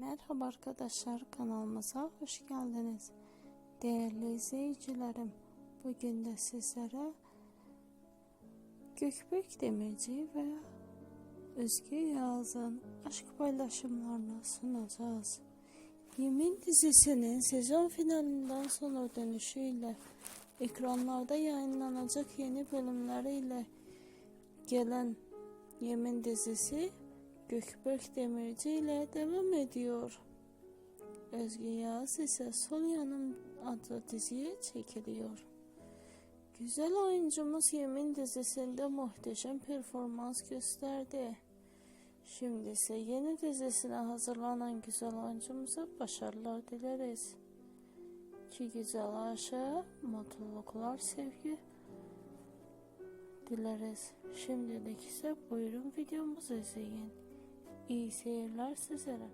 Merhaba arkadaşlar kanalımıza hoş geldiniz. Değerli izleyicilerim, bugün de sizlere Gökbek Demirci ve Özge Yağız'ın aşk paylaşımlarını sunacağız. Yemin dizisinin sezon finalinden sonra dönüşüyle ekranlarda yayınlanacak yeni bölümleriyle gelen Yemin dizisi Gökberk Demirci ile devam ediyor. Özge Yağız ise Sol Yanım adlı diziye çekiliyor. Güzel oyuncumuz Yemin dizisinde muhteşem performans gösterdi. Şimdi ise yeni dizisine hazırlanan güzel oyuncumuza başarılar dileriz. Ki güzel aşağı mutluluklar, sevgi dileriz. Şimdilik ise buyurun videomuzu izleyin. y celarse será.